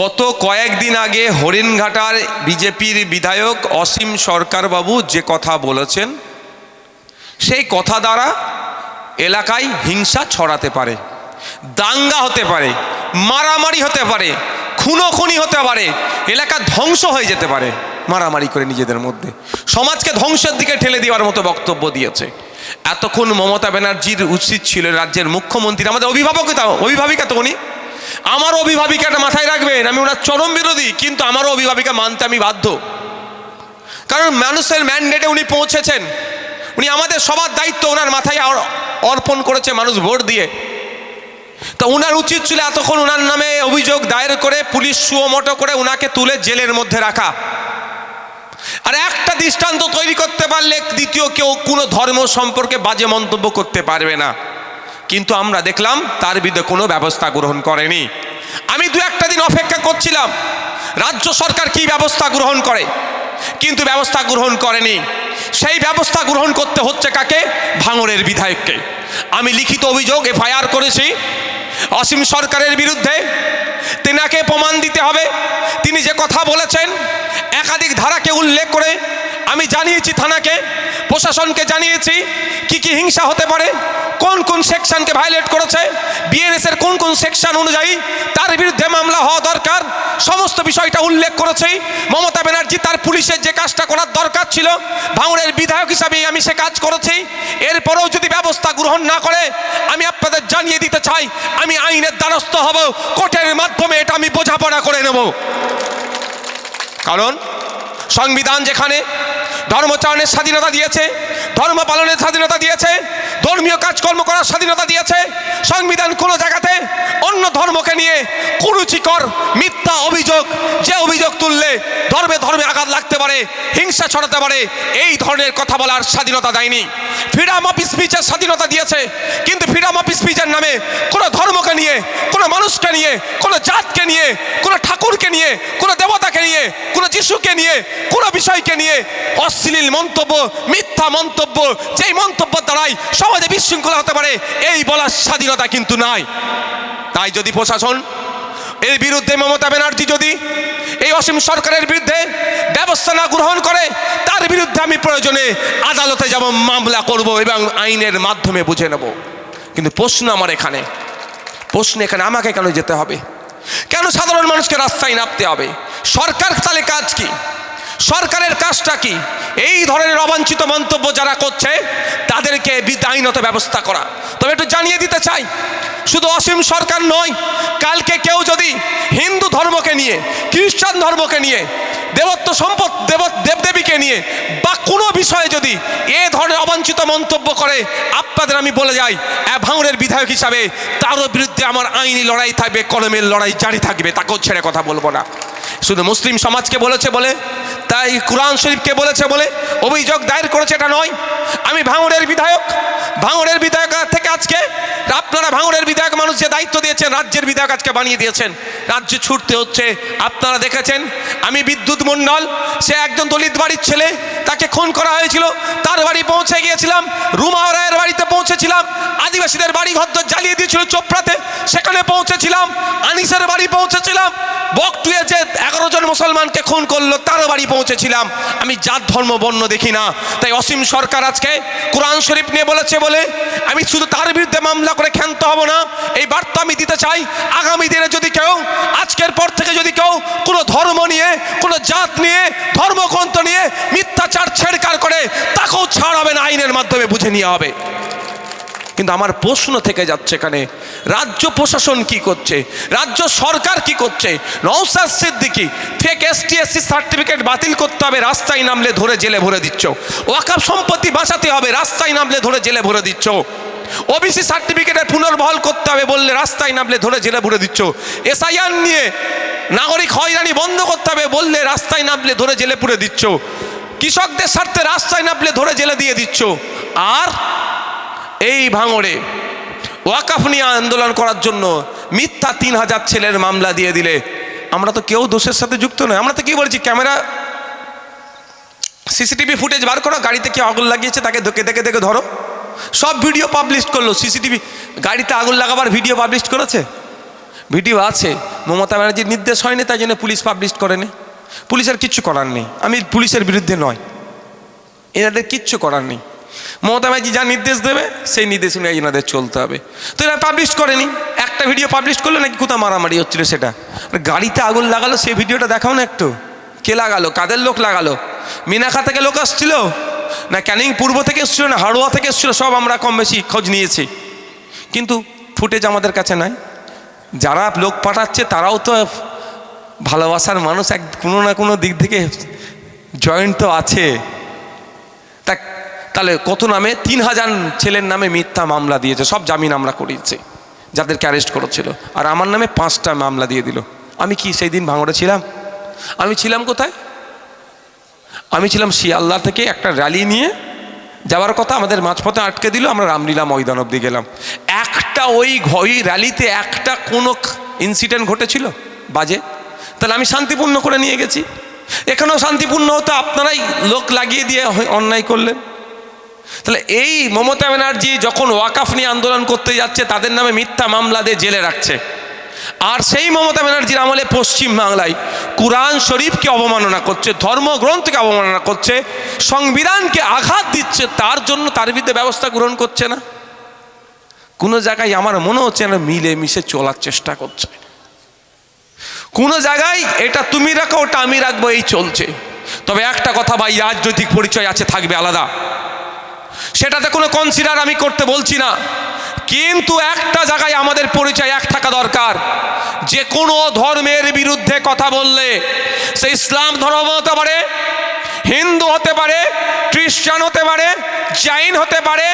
গত কয়েকদিন আগে হরিণঘাটার বিজেপির বিধায়ক অসীম সরকার বাবু যে কথা বলেছেন, সেই কথা দ্বারা এলাকায় হিংসা ছড়াতে পারে, দাঙ্গা হতে পারে, মারামারি হতে পারে, খুনোখুনি হতে পারে, এলাকা ধ্বংস হয়ে যেতে পারে, মারামারি করে নিজেদের মধ্যে। সমাজকে ধ্বংসের দিকে ঠেলে দেওয়ার মতো বক্তব্য দিয়েছে। এতক্ষণ মমতা ব্যানার্জির উচিত ছিল রাজ্যের মুখ্যমন্ত্রী, আমাদের অভিভাবকতা, অভিভাবিকা তো উনি। আমার অভিভাবিকাটা মাথায় রাখবেন, আমি ওনার চরম বিরোধী, কিন্তু আমারও অভিভাবিকা মানতে আমি বাধ্য। কারণ মানুষের ম্যান্ডেটে উনি পৌঁছেছেন। উনি আমাদের সবার দায়িত্ব ওনার মাথায় অর্পণ করেছে মানুষ ভোট দিয়ে। তো ওনার উচিত ছিল এতক্ষণ ওনার নামে অভিযোগ দায়ের করে পুলিশ সুমোটো করে ওনাকে তুলে জেলের মধ্যে রাখা। আর একটা দৃষ্টান্ত তৈরি করতে পারলে দ্বিতীয় কেউ কোনো ধর্ম সম্পর্কে বাজে মন্তব্য করতে পারবে না। কিন্তু আমরা দেখলাম তার বিরুদ্ধে কোনো ব্যবস্থা গ্রহণ করেনি। আমি দু একটা দিন অপেক্ষা করছিলাম, রাজ্য সরকার কি ব্যবস্থা গ্রহণ করে? কিন্তু ব্যবস্থা গ্রহণ করেনি। সেই ব্যবস্থা গ্রহণ করতে হচ্ছে কাকে? ভাঙড়ের বিধায়ককে। আমি লিখিত অভিযোগ এফআইআর করেছি, অসীম সরকারের বিরুদ্ধে। তেনাকে প্রমাণ দিতে হবে। তিনি যে কথা বলেছেন, একাধিক ধারাকে উল্লেখ করে আমি জানিয়েছি থানাকে প্রশাসনকে জানিয়েছি, কি কি হিংসা হতে পারে, কোন কোন সেকশনকে ভায়োলেট করেছে বিএনএস এর কোন কোন সেকশন অনুযায়ী তার বিরুদ্ধে মামলা হওয়া দরকার, সমস্ত বিষয়টা উল্লেখ করেছি। মমতা ব্যানার্জি তার পুলিশের যে কাজটা করার দরকার ছিল, ভাঙড়ের বিধায়ক হিসাবে আমি সে কাজ করেছি। এরপরেও যদি ব্যবস্থা গ্রহণ না করে, আমি আপনাদের জানিয়ে দিতে চাই, আমি আইনের দ্বারস্থ হব, কোর্টের মাধ্যমে এটা আমি বোঝাপড়া করে নেব। কারণ, সংবিধান যেখানে ধর্মচারণের স্বাধীনতা দিয়েছে ধর্ম পালনের স্বাধীনতা দিয়েছে, ধর্মীয় কাজকর্ম করার স্বাধীনতা দিয়েছে, সংবিধান কোনো জায়গাতে অন্য ধর্মকে নিয়ে কুরুচিকর মিথ্যা অভিযোগ, যে অভিযোগ তুললে ধর্মে ধর্মে আঘাত লাগতে পারে, হিংসা ছড়াতে পারে, এই ধরনের কথা বলার স্বাধীনতা দেয়নি। ফ্রিডম অফ স্পিচের স্বাধীনতা দিয়েছে, কিন্তু ফ্রিডম অফ স্পিচের নামে কোনো ধর্মকে নিয়ে, কোনো মানুষকে নিয়ে, কোনো জাতকে নিয়ে, কোনো ঠাকুরকে নিয়ে, কোনো দেবতাকে নিয়ে, কোনো যিশুকে নিয়ে, কোনো বিষয়কে নিয়ে অশ্লীল মন্তব্য, মিথ্যা মন্তব্য, যেই মন্তব্য দ্বারাই সমাজে বিশৃঙ্খলা হতে পারে, এই বলার স্বাধীনতা কিন্তু নাই। তাই যদি প্রশাসন, এর বিরুদ্ধে মমতা ব্যানার্জি যদি এই অসীম সরকারের বিরুদ্ধে ব্যবস্থা না গ্রহণ করে, তার বিরুদ্ধে আমি প্রয়োজনে আদালতে যাব, মামলা করব এবং আইনের মাধ্যমে বুঝে নেব। কিন্তু প্রশ্ন আমার এখানে, প্রশ্ন এখানে আমাকে কেন যেতে হবে? কেন সাধারণ মানুষকে রাস্তায় নামতে হবে? সরকার তাহলে কাজ কি? সরকারের কাজটা কি? এই ধরনের অবাঞ্ছিত মন্তব্য যারা করছে, তাদেরকে আইনত ব্যবস্থা করা। তবে একটু জানিয়ে দিতে চাই, শুধু অসীম সরকার নয়, কালকে কেউ যদি হিন্দু ধর্মকে নিয়ে, খ্রিস্টান ধর্মকে নিয়ে, দেবত্ব সম্পদ, দেব, দেবদেবীকে নিয়ে বা কোনো বিষয়ে যদি এ ধরনের অবাঞ্ছিত মন্তব্য করে, আপনাদের আমি বলে যাই ভাঙড়ের বিধায়ক হিসাবে তারও বিরুদ্ধে আমার আইনি লড়াই থাকবে, কলমের লড়াই জারি থাকবে, তাকেও ছেড়ে কথা বলব না। শুধু মুসলিম সমাজকে বলেছে বলে, তাই কোরআন শরীফকে বলেছে বলে অভিযোগ দায়ের করেছে এটা নয়। আমি ভাঙড়ের বিধায়ক ভাঙড়ের বিধায়ক থেকে আজকে, আপনারা ভাঙড়ের বিধায়ক দিয়েছেন রাজ্যের বিধায়ক আজকে বানিয়ে দিয়েছেন। রাজ্যে ছুটতে হচ্ছে। আপনারা দেখেছেন, আমি বিদ্যুৎ মণ্ডল, সে একজন দলিত বাড়ির ছেলে, তাকে খুন করা হয়েছিল। তার বাড়ি পৌঁছে গিয়েছিলাম, রুমা রায়ের বাড়িতে পৌঁছেছিলাম। আদিবাসীদের বাড়ি ঘর জ্বালিয়ে দিয়েছিল চোপড়াতে, সেখানে পৌঁছেছিলাম, আনিসের বাড়ি পৌঁছেছিলাম। বকটুয়ে যে এগারো জন মুসলমানকে খুন করল, তারও বাড়ি পৌঁছেছিলাম। আমি জাত, ধর্ম, বর্ণ দেখি না। তাই অসীম সরকার আজকে কোরআন শরীফ নিয়ে বলেছে বলে, আমি শুধু তার বিরুদ্ধে মামলা করে ক্ষান্ত হব না এই বার্তা আমি দিতে চাই আগামী দিনে যদি কেউ, আজকের পর থেকে যদি কেউ কোনো ধর্ম নিয়ে, কোনো জাত নিয়ে, ধর্মগ্রন্থ নিয়ে মিথ্যাচার, ছেড়কার করে, তাকেও ছাড়াবে না, আইনের মাধ্যমে বুঝে নিয়ে হবে। কিন্তু আমার প্রশ্ন থেকে যাচ্ছে এখানে, রাজ্য প্রশাসন কি করছে? রাজ্য সরকার কি করছে? Naushad Siddiqui fake ST SC certificate বাতিল করতে হবে, রাস্তায় নামলে ধরে জেলে ভরে দিচ্ছ। ওয়াকাপ সম্পত্তি বাঁচাতে হবে, রাস্তায় নামলে ধরে জেলে ভরে দিচ্ছ। ওবিসি সার্টিফিকেটের পুনর্বহল করতে হবে বললে রাস্তায় নামলে ধরে জেলে ভরে দিচ্ছ। এসআইআর নিয়ে নাগরিক হয়রানি বন্ধ করতে হবে বললে রাস্তায় নামলে ধরে জেলে পুরে দিচ্ছ। কৃষকদের স্বার্থে রাস্তায় নামলে ধরে জেলে দিয়ে দিচ্ছ। আর এই ভাঙড়ে ওয়াকাফ নিয়ে আন্দোলন করার জন্য মিথ্যা তিন হাজার ছেলের মামলা দিয়ে দিলে। আমরা তো কেউ দোষের সাথে যুক্ত নয়। আমরা তো কি বলছি, ক্যামেরা সিসিটিভি ফুটেজ বার করো, গাড়িতে কি আগুন লাগিয়েছে, তাকে দেখে দেখে দেখে ধরো। সব ভিডিও পাবলিশ করল সিসিটিভি গাড়িতে আগুন লাগাবার ভিডিও পাবলিশ করেছে? ভিডিও আছে, মমতা ব্যানার্জির নির্দেশ হয়নি, তাই জন্য পুলিশ পাবলিশ করেনি। পুলিশের কিচ্ছু করার নেই। আমি পুলিশের বিরুদ্ধে নয়। এনাদের কিচ্ছু করার নেই। মমতা ব্যানার্জি যা নির্দেশ দেবে, সেই নির্দেশ অনুযায়ী এনাদের চলতে হবে। তো এরা পাবলিশ করেনি। একটা ভিডিও পাবলিশ করল, নাকি কোথাও মারামারি হচ্ছিল সেটা? গাড়িতে আগুন লাগালো, সেই ভিডিওটা দেখাও না একটু। কে লাগালো? কাদের লোক লাগালো? মিনাখা থেকে লোক আসছিল? না ক্যানিং পূর্ব থেকে এসছিল, না হাড়োয়া থেকে এসছিল, সব আমরা কম বেশি খোঁজ নিয়েছি। কিন্তু ফুটেজ আমাদের কাছে নাই। যারা লোক পাঠাচ্ছে, তারাও তো ভালোবাসার মানুষ, এক কোনো না কোনো দিক থেকে জয়েন্ট তো আছে। তা তাহলে কত নামে? তিন হাজার ছেলের নামে মিথ্যা মামলা দিয়েছে, সব জামিন আমরা করিয়েছি যাদেরকে অ্যারেস্ট করেছিল। আর আমার নামে পাঁচটা মামলা দিয়ে দিল। আমি কি সেই দিন ভাঙড়ে ছিলাম? আমি ছিলাম কোথায়? আমি ছিলাম শিয়ালদা থেকে একটা র্যালি নিয়ে। যাওয়ার কথা আমাদের মাঝপথে আটকে দিল, আমরা রামলীলা ময়দান অব্দি গেলাম। একটা ওই ওই র্যালিতে একটা কোনো ইনসিডেন্ট ঘটেছিল? বাজে। তাহলে আমি শান্তিপূর্ণ করে নিয়ে গেছি। এখানেও শান্তিপূর্ণ হতো, আপনারাই লোক লাগিয়ে দিয়ে অন্যায় করলেন। তাহলে এই মমতা ব্যানার্জি যখন ওয়াকাফ নিয়ে আন্দোলন করতে যাচ্ছে, তাদের নামে মিথ্যা মামলা দিয়ে জেলে রাখছে। আর সেই মমতা ব্যানার্জির আমলে পশ্চিম বাংলায় কোরআন শরীফকে অবমাননা করছে, ধর্মগ্রন্থকে অবমাননা করছে, সংবিধানকে আঘাত দিচ্ছে, তার জন্য তার বিরুদ্ধে ব্যবস্থা গ্রহণ করছে না? কোনো জায়গায় আমার মনে হচ্ছে না মিলে মিশে চলার চেষ্টা করছে। কোনো জায়গায় এটা তুমি রাখো, ওটা আমি রাখব, এই চলছে। তবে একটা কথা ভাই, রাজনৈতিক পরিচয় আছে, থাকবে আলাদা। সেটাতে কোনো কনসিডার আমি করতে বলছি না। কিন্তু একটা জায়গায় আমাদের পরিচয় এক থাকা দরকার। যে কোনো ধর্মের বিরুদ্ধে কথা বললে সে ইসলাম ধর্ম হতে পারে, হিন্দু হতে পারে, খ্রিস্টান হতে পারে, জৈন হতে পারে,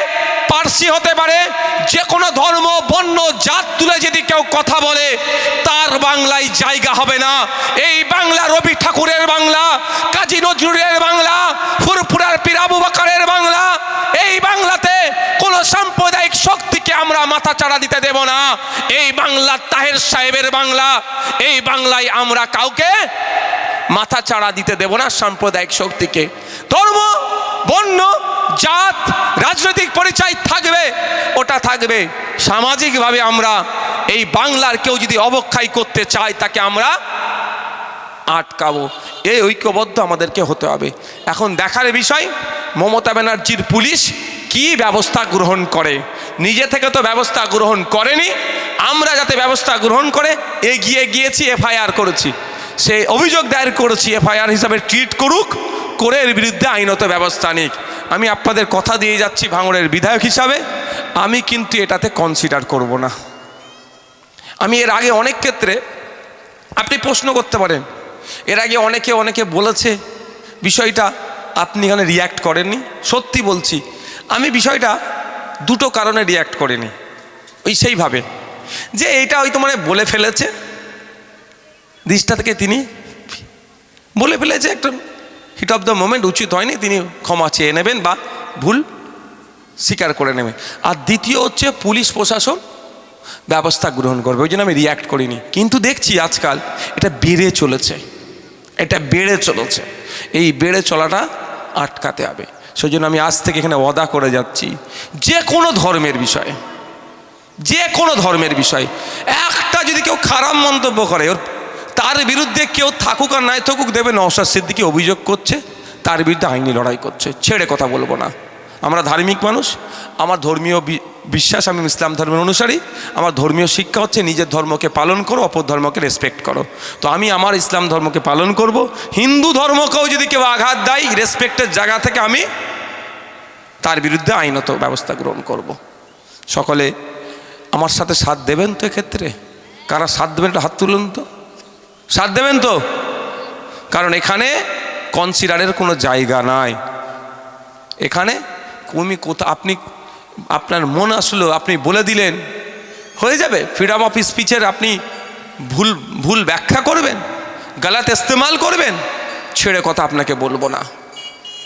পার্সি হতে পারে, যে কোনো ধর্ম বন্য জাত তুলে যদি কেউ কথা বলে, তার বাংলায় জায়গা হবে না। এই বাংলা রবি ঠাকুরের বাংলা, কাজী নজরুলের বাংলা ফুরফুরার পিরাবু বাকারের বাংলা এই বাংলাতে কোন সাম্প্রদায়িক শক্তিকে আমরা মাথা চাড়া দিতে দেব না। এই বাংলা তাহের সাহেবের বাংলা, এই বাংলায় আমরা কাউকে মাথা চাড়া দিতে দেব না সাম্প্রদায়িক শক্তিকে। ধর্ম, বর্ণ, জাত, রাজনৈতিক পরিচয় থাকবে, ওটা থাকবে। সামাজিকভাবে আমরা এই বাংলার কেউ যদি অবক্ষয় করতে চায়, তাকে আমরা আটকাবো। এই ঐক্যবদ্ধ আমাদেরকে হতে হবে। এখন দেখার বিষয়, মমতা ব্যানার্জির পুলিশ কি ব্যবস্থা গ্রহণ করে? নিজে থেকে তো ব্যবস্থা গ্রহণ করেনি, আমরা যাতে ব্যবস্থা গ্রহণ করে এগিয়ে গিয়েছি, এফআইআর করেছি। সে অভিযোগ দায়ের করেছি, এফআইআর হিসাবে ট্রিট করুক, করে এর বিরুদ্ধে আইনত ব্যবস্থা নিক। আমি আপনাদের কথা দিয়ে যাচ্ছি ভাঙড়ের বিধায়ক হিসাবে, আমি কিন্তু এটাতে কনসিডার করব না। আমি এর আগে অনেক ক্ষেত্রে, আপনি প্রশ্ন করতে পারেন, এর আগে অনেকে অনেকে বলেছে, বিষয়টা আপনি এখানে রিয়্যাক্ট করেননি, সত্যি বলছি। আমি বিষয়টা দুটো কারণে রিয়্যাক্ট করিনি। ওই সেইভাবে। যে এইটা হয়তো মানে বলে ফেলেছে। দৃষ্টা থেকে তিনি বলে ফেলেছে একটা হিট অফ দ্য মোমেন্ট উচিত হয়নি, তিনি ক্ষমা চেয়ে নেবেন বা ভুল স্বীকার করে নেবেন। আর দ্বিতীয় হচ্ছে পুলিশ প্রশাসন ব্যবস্থা গ্রহণ করবে। ওই জন্য আমি রিয়্যাক্ট করিনি। কিন্তু দেখছি আজকাল এটা বেড়ে চলেছে। এটা বেড়ে চলেছে। এই বেড়ে চলাটা আটকাতে হবে। সেই জন্য আমি আজ থেকে এখানে ওয়াদা করে যাচ্ছি। যে কোনো ধর্মের বিষয়ে, যে কোনো ধর্মের বিষয়। একটা যদি কেউ খারাপ মন্তব্য করে, ওর তার বিরুদ্ধে কেউ থাকুক আর নাই থাকুক দেবে নওশাদ সিদ্দিকি অভিযোগ করছে, তার বিরুদ্ধে আইনি লড়াই করছে। ছেড়ে কথা বলব না। আমরা ধার্মিক মানুষ, আমার ধর্মীয় বিশ্বাস আমি ইসলাম ধর্মের অনুসারী। আমার ধর্মীয় শিক্ষা হচ্ছে নিজের ধর্মকে পালন করো, অপর ধর্মকে রেসপেক্ট করো। তো আমি আমার ইসলাম ধর্মকে পালন করব। হিন্দু ধর্মকেও যদি কেউ আঘাত দেয় রেসপেক্টের জায়গা থেকে আমি তার বিরুদ্ধে আইনত ব্যবস্থা গ্রহণ করব। সকলে আমার সাথে সাথ দেবেন তো এক্ষেত্রে? কারা সাথ দেবেন হাত তুলুন তো। সাথ দেবেন তো? কারণ এখানে কনসিডারের কোনো জায়গা নাই। এখানে তুমি কোথা, আপনি, আপনার মন আসলো, আপনি বলে দিলেন। হয়ে যাবে। ফ্রিডম অফ স্পিচের আপনি ভুল ভুল ব্যাখ্যা করবেন। গালাত ইস্তেমাল করবেন। ছেড়ে কথা আপনাকে বলব না।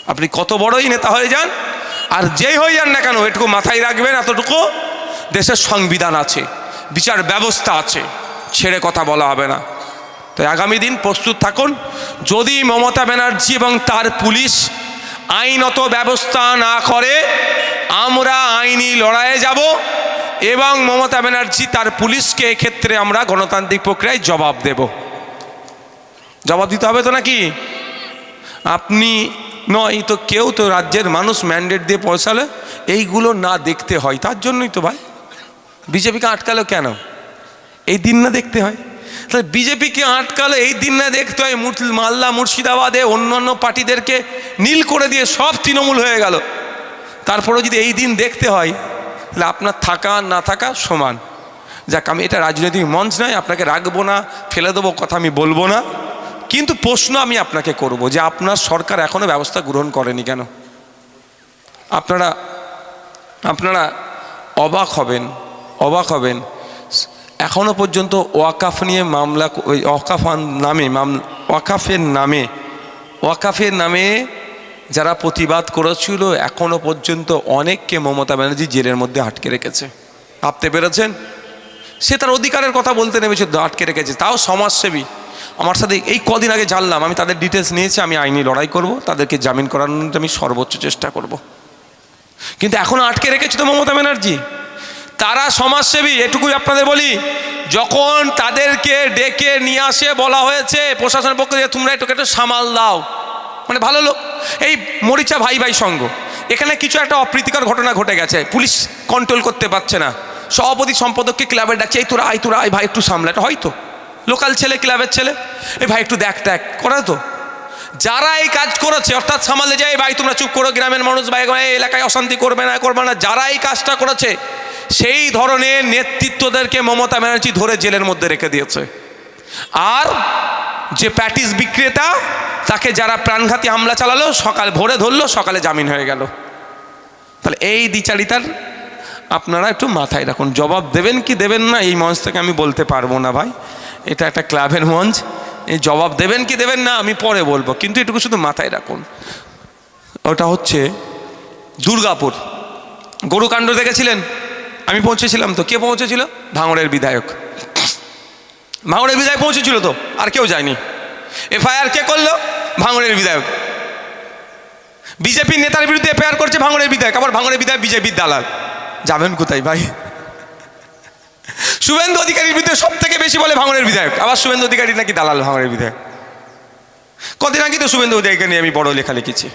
আপনি কত বড়ই নেতা হয়ে যান আর যেই হয়ে যান না কেন, এটুকু মাথায় রাখবেন এতটুকু। দেশের সংবিধান আছে, বিচার ব্যবস্থা আছে, ছেড়ে কথা বলা হবে না। তো আগামী দিন প্রস্তুত থাকুন। যদি মমতা ব্যানার্জি এবং তার পুলিশ আইনত ব্যবস্থা না করে, আমরা আইনি লড়াইয়ে যাব এবং মমতা ব্যানার্জি তার পুলিশকে এক্ষেত্রে আমরা গণতান্ত্রিক প্রক্রিয়ায় জবাব দেব। জবাব দিতে হবে তো নাকি? আপনি নয় তো কেউ তো রাজ্যের মানুষ ম্যান্ডেট দিয়ে পয়সালে এইগুলো না দেখতে হয়, তার জন্যই তো ভাই। বিজেপিকে আটকালো কেন? এই দিন না দেখতে হয়। তাহলে বিজেপিকে আটকালো এই দিন না দেখতে হয় মালদা, মুর্শিদাবাদে অন্যান্য পার্টিদেরকে নীল করে দিয়ে সব তৃণমূল হয়ে গেল। তারপরেও যদি এই দিন দেখতে হয়, তাহলে আপনার থাকা না থাকা সমান। যাক, আমি এটা রাজনৈতিক মঞ্চ নয়, আপনাকে রাখব না, ফেলে দেবো কথা আমি বলব না। কিন্তু প্রশ্ন আমি আপনাকে করব যে আপনার সরকার এখনও ব্যবস্থা গ্রহণ করেনি কেন? আপনারা আপনারা অবাক হবেন অবাক হবেন। এখনও পর্যন্ত ওয়াকাফ নিয়ে মামলা ওই ওয়াকাফ আন- নামে মামলা ওয়াকাফের নামে ওয়াকাফের নামে যারা প্রতিবাদ করেছিল এখনও পর্যন্ত অনেককে মমতা ব্যানার্জি জেলের মধ্যে আটকে রেখেছে। ভাবতে পেরেছেন? সে তার অধিকারের কথা বলতে নেমেছে, আটকে রেখেছে। তাও সমাজসেবী। আমার সাথে এই কদিন আগে জানলাম, আমি তাদের ডিটেলস নিয়েছি, আমি আইনি লড়াই করব, তাদেরকে জামিন করানোর আমি সর্বোচ্চ চেষ্টা করব। কিন্তু এখনও আটকে রেখেছি তো মমতা ব্যানার্জি। তারা সমাজসেবী, এটুকুই আপনাদের বলি, যখন তাদেরকে ডেকে নিয়ে আসে বলা হয়েছে, প্রশাসনের পক্ষ থেকে, তোমরা একটু একটু সামাল দাও। মানে ভালো লোক। এই মরিচা ভাই ভাই সঙ্গ এখানে কিছু একটা অপ্রীতিকর ঘটনা ঘটে গেছে, পুলিশ কন্ট্রোল করতে পারছে না। সভাপতি সম্পাদককে ক্লাবে ডাকছে, এই তোরা আয় তোরা আয় ভাই একটু সামলা এটা হয়তো। লোকাল ছেলে, ক্লাবের ছেলে। এই ভাই একটু দেখ দেখ, করে তো। যারা এই কাজ করেছে, অর্থাৎ সামালে যায় ভাই তোমরা চুপ করো, গ্রামের মানুষ, ভাই এলাকায় অশান্তি করবে না করবে না। যারা এই কাজটা করেছে, সেই ধরনের নেতৃত্বদেরকে মমতা ব্যানার্জি ধরে জেলের মধ্যে রেখে দিয়েছে। আর যে প্যাটিস বিক্রেতা, তাকে যারা প্রাণঘাতী হামলা চালালো, সকাল ভোরে ধরলো, সকালে জামিন হয়ে গেল। তাহলে এই দ্বিচারিতার আপনারা একটু মাথায় রাখুন। জবাব দেবেন কি দেবেন না, এই মঞ্চ থেকে আমি বলতে পারব না, ভাই। এটা একটা ক্লাবের মঞ্চ। এই জবাব দেবেন কি দেবেন না, আমি পরে বলব। কিন্তু এটুকু শুধু মাথায় রাখুন। ওটা হচ্ছে দুর্গাপুর। গরুকাণ্ড দেখেছিলেন? আমি পৌঁছেছিলাম তো। কে পৌঁছেছিল? ভাঙড়ের বিধায়ক। ভাঙড়ের বিধায়ক পৌঁছেছিল তো, আর কেউ যায়নি। এফআইআর কে করল? ভাঙড়ের বিধায়ক। বিজেপির নেতার বিরুদ্ধে এফআইআর করছে ভাঙড়ের বিধায়ক। আবার ভাঙড়ের বিধায়ক বিজেপির দালাল। যাবেন কোথায় ভাই? শুভেন্দু অধিকারীর বিরুদ্ধে সব থেকে বেশি বলে ভাঙড়ের বিধায়ক। আবার শুভেন্দু অধিকারী নাকি দালাল ভাঙড়ের বিধায়ক। কদিন আগে তো শুভেন্দু অধিকারীকে নিয়ে আমি বড় লেখা লিখেছি।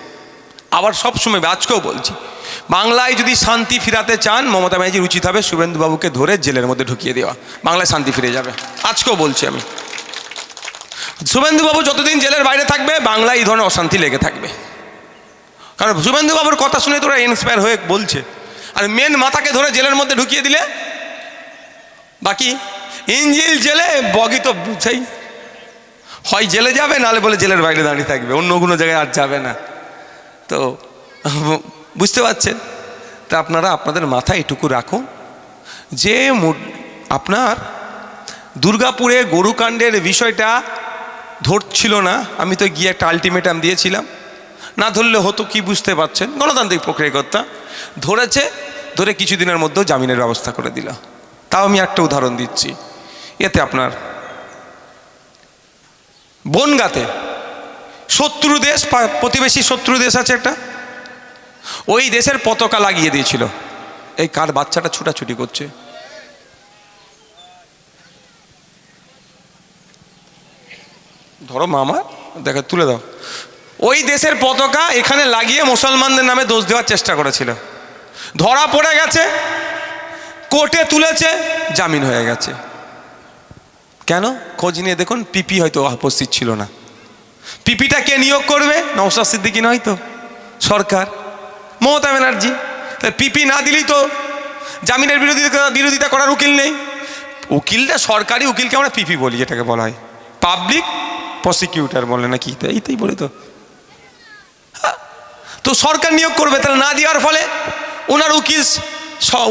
আবার সব সময় আজকেও বলছি। বাংলায় যদি শান্তি ফিরাতে চান, মমতা ব্যানার্জির উচিত হবে শুভেন্দুবাবুকে ধরে জেলের মধ্যে ঢুকিয়ে দেওয়া। বাংলায় শান্তি ফিরে যাবে। আজকেও বলছি আমি। শুভেন্দুবাবু যতদিন জেলের বাইরে থাকবে, বাংলায় এই ধরনের অশান্তি লেগে থাকবে। কারণ শুভেন্দুবাবুর কথা শুনে তোরা ইন্সপায়ার হয়ে বলছে। আর মেন মাথাকে ধরে জেলের মধ্যে ঢুকিয়ে দিলে বাকি ইঞ্জিল জেলে, বগি তো সেই হয় জেলে যাবে, নাহলে বলে জেলের বাইরে দাঁড়িয়ে থাকবে। অন্য কোনো জায়গায় আর যাবে না। তো, বুঝতে পারছেন? তা আপনারা আপনাদের মাথায় এটুকু রাখুন যে আপনার দুর্গাপুরে গরুকাণ্ডের বিষয়টা ধরছিল না। আমি তো গিয়ে একটা আলটিমেটাম দিয়েছিলাম। না ধরলে হতো কি বুঝতে পারছেন? গণতান্ত্রিক প্রক্রিয়াকর্তা ধরেছে, ধরে কিছুদিনের মধ্যেও জামিনের ব্যবস্থা করে দিল। তাও আমি একটা উদাহরণ দিচ্ছি। এতে আপনার বনগাতে শত্রু দেশ প্রতিবেশী শত্রু দেশ আছে একটা? ওই দেশের পতাকা লাগিয়ে দিয়েছিল। এই কার বাচ্চাটা ছুটাছুটি করছে? ধরো মামা, দেখো, তুলে দাও। ওই দেশের পতাকা এখানে লাগিয়ে মুসলমানদের নামে দোষ দেওয়ার চেষ্টা করেছিল। ধরা পড়ে গেছে কোর্টে তুলেছে জামিন হয়ে গেছে। কেন? খোঁজ নিয়ে দেখুন পিপি হয়তো উপস্থিত ছিল না। পিপিটা কে নিয়োগ করবে? নৌসাদ সিদ্দিকি নয় তো সরকার। মমতা ব্যানার্জি। পিপি না দিলেই তো জামিনের বিরোধিতা বিরোধিতা করার উকিল নেই। উকিলটা সরকারি উকিলকে আমরা পিপি বলি যেটাকে বলা হয়। পাবলিক প্রসিকিউটর বলে নাকি তো এইটাই বলে তো। হ্যাঁ, তো সরকার নিয়োগ করবে তাহলে না দেওয়ার ফলে ওনার উকিল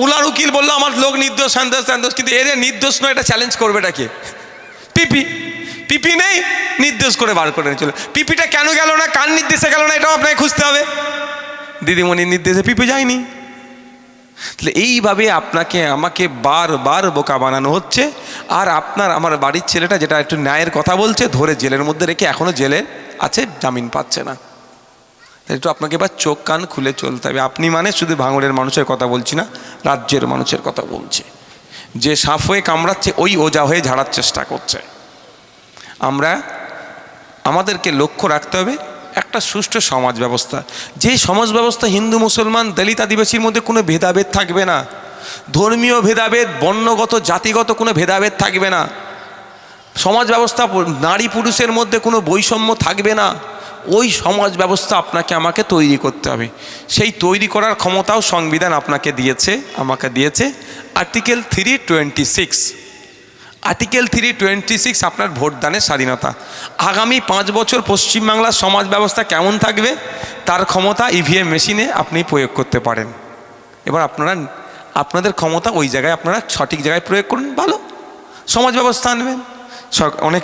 ওনার উকিল বলল, আমার লোক নির্দোষ সন্তোষ সন্তোষ কিন্তু এদের নির্দোষ নয়, এটা চ্যালেঞ্জ করবে এটা কে? পিপি পিপি নেই নির্দেশ করে বার করে চলে। পিপিটা কেন গেল না, কার নির্দেশে গেল না, এটাও আপনাকে খুঁজতে হবে। দিদিমণির নির্দেশে পিপি যায়নি। তাহলে এইভাবে আপনাকে, আমাকে বারবার বোকা বানানো হচ্ছে, আর আপনার, আমার বাড়ির ছেলেটা যেটা একটু ন্যায়ের কথা বলছে, ধরে জেলের মধ্যে রেখে এখনও জেলে আছে, জামিন পাচ্ছে না। একটু আপনাকে এবার চোখ, কান খুলে চলতে হবে। আপনি মানে শুধু ভাঙড়ের মানুষের কথা বলছি না, রাজ্যের মানুষের কথা বলছি। যে সাপ হয়ে কামড়াচ্ছে, ওই ওজা হয়ে ঝাড়ার চেষ্টা করছে। আমরা আমাদেরকে লক্ষ্য রাখতে হবে, একটা সুষ্ঠু সমাজ ব্যবস্থা। যে সমাজ ব্যবস্থা হিন্দু, মুসলমান, দলিত, আদিবাসীর মধ্যে কোনো ভেদাভেদ থাকবে না। ধর্মীয় ভেদাভেদ, বর্ণগত, জাতিগত কোনো ভেদাভেদ থাকবে না। সমাজ ব্যবস্থা, নারী, পুরুষের মধ্যে কোনো বৈষম্য থাকবে না। ওই সমাজ ব্যবস্থা আপনাকে আমাকে তৈরি করতে হবে। সেই তৈরি করার ক্ষমতাও সংবিধান আপনাকে দিয়েছে, আমাকে দিয়েছে। Article three twenty six article three twenty six আপনার ভোটদানের স্বাধীনতা। আগামী পাঁচ বছর পশ্চিমবাংলার সমাজ ব্যবস্থা কেমন থাকবে, তার ক্ষমতা ইভিএম মেশিনে আপনি প্রয়োগ করতে পারেন। এবার আপনারা, আপনাদের ক্ষমতা ওই জায়গায় আপনারা সঠিক জায়গায় প্রয়োগ করুন, ভালো। সমাজ ব্যবস্থা আনবেন। অনেক